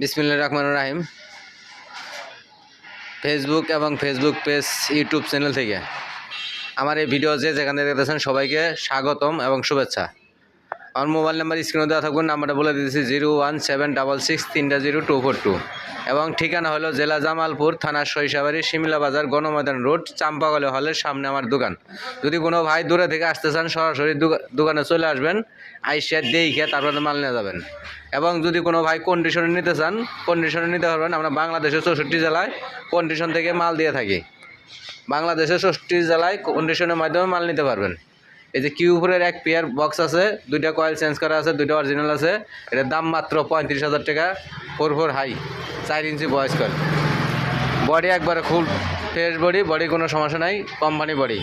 বিসমিল্লা রহমান রাহিম। ফেসবুক এবং ফেসবুক পেজ ইউটিউব চ্যানেল থেকে। আমার এই ভিডিও যে যেখানে দেখতেছেন সবাইকে স্বাগতম এবং শুভেচ্ছা। আমার মোবাইল নাম্বার স্ক্রিনে দেওয়া থাকবেন নাম্বারটা বলে দিতেছি zero one seven double six তিনটা জিরো টু ফোর টু। এবং ঠিকানা হলো জেলা জামালপুর, থানা সরিষাবাড়ি, শিমলা বাজার, গণময়দান রোড, চাম্পাগলে হলের সামনে আমার দোকান। যদি কোনো ভাই দূরে থেকে আসতে চান, সরাসরি দোকা- দোকানে চলে আসবেন আইসিয়ার দেখে তারপরে মাল নিয়ে যাবেন। এবং যদি কোনো ভাই কন্ডিশনে নিতে চান কন্ডিশনে নিতে পারবেন, আমরা বাংলাদেশের চৌষট্টি জেলায় কন্ডিশন থেকে মাল দিয়ে থাকি। বাংলাদেশের চৌষট্টি জেলায় কন্ডিশনের মাধ্যমে মাল নিতে পারবেন। এই যে কিউপুরের এক পেয়ার বক্স আছে, দুইটা কয়েল চেঞ্জ করা আছে, দুইটা অরিজিনাল আছে। এটার দাম মাত্র পঁয়ত্রিশ হাজার টাকা ফোর ফোর হাই চার ইঞ্চি বয়স কর বডি একবারে ফুল ফ্রেশ বডি বডি কোনো সমস্যা নাই কোম্পানি বডি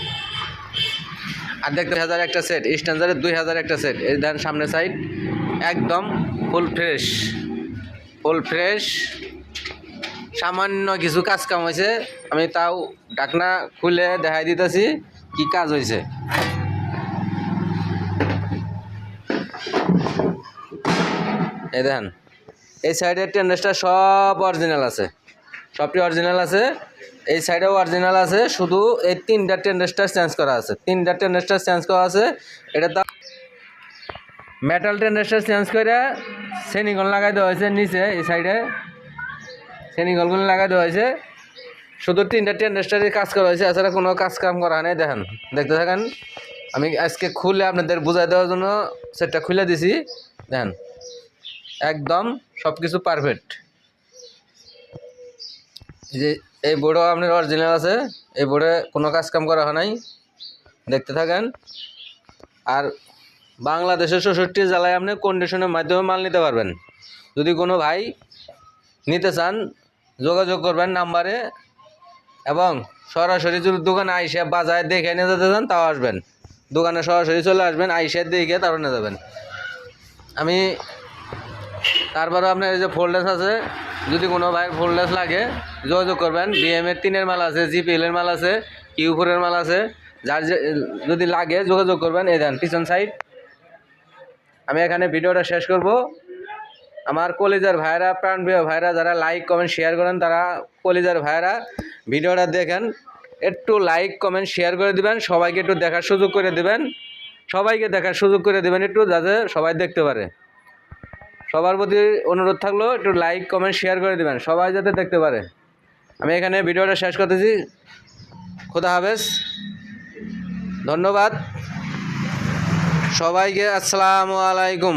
আর দেখতে হাজার একটা সেট স্ট্যান্ডারের দুই হাজার একটা সেট এই দেন সামনে সাইড একদম ফুল ফ্রেশ ফুল ফ্রেশ সামান্য কিছু কাজ কাম হয়েছে, আমি তাও ডাকনা খুলে দেখাই দিতেছি, কি কাজ হয়েছে। এই দেখেন, এই সাইডের টেন্ডেসটা সব অরিজিনাল আছে। সবটি অরিজিনাল আছে, এই সাইডেও অরিজিনাল আছে, শুধু এই তিনটা টেন্ডেসটা চেঞ্জ করা আছে। তিনটা টেন্ডেসটা চেঞ্জ করা আছে, এটা তো মেটাল টেন্ডেসটা চেঞ্জ করে সেনিগল লাগাই দেওয়া হয়েছে নিচে, এই সাইডে সেনিগলগুলো লাগাই দেওয়া হয়েছে। শুধু তিনটা টেন্ডেস্টারই কাজ করা হয়েছে, এছাড়া কোনো কাজ কাম করা নেই, দেখেন। দেখতে থাকেন, আমি আজকে খুলে আপনাদের বুঝাই দেওয়ার জন্য সেটটা খুলে দিছি। দেখেন একদম সব কিছু পারফেক্ট যে, এই বোর্ডও আপনার অরিজিনাল আছে, এই বোর্ডে কোনো কাজ কাম করা হয় নাই। দেখতে থাকেন। আর বাংলাদেশের চৌষট্টি জেলায় আপনি কন্ডিশনের মাধ্যমে মাল নিতে পারবেন। যদি কোনো ভাই নিতে চান, যোগাযোগ করবেন নাম্বারে এবং সরাসরি যদি দোকানে আইসে বাজারে দেখে নিয়ে যেতে চান, তাও আসবেন। দোকানে সরাসরি চলে আসবেন, আইসে দেখে তারপর নিয়ে যাবেন। আমি তারপরে আপনার এই যে ফোল্ডেস আছে, যদি কোনো ভাইয়ের ফোল্ডেস লাগে, যোগাযোগ করবেন। বিএম এর তিনের মাল আছে জিপিএল এর মাল আছে কিউ ফোরের মাল আছে। যার যদি লাগে, যোগাযোগ করবেন। এই দেন, পিছন সাইড আমি এখানে ভিডিওটা শেষ করব। আমার কলিজার ভাইরা, প্রাণপ্রিয় ভাইরা, যারা লাইক কমেন্ট শেয়ার করেন, তারা কলিজার ভাইরা ভিডিওটা দেখেন। একটু লাইক কমেন্ট শেয়ার করে দিবেন। সবাইকে একটু দেখার সুযোগ করে দিবেন। সবাইকে দেখার সুযোগ করে দেবেন একটু, যাতে সবাই দেখতে পারে। সবার প্রতি অনুরোধ থাকল, একটু লাইক কমেন্ট শেয়ার করে দেবেন, সবাই যাতে দেখতে পারে। আমি এখানে ভিডিওটা শেষ করতেছি। খোদা হাফেজ। ধন্যবাদ। সবাইকে আসসালামু আলাইকুম।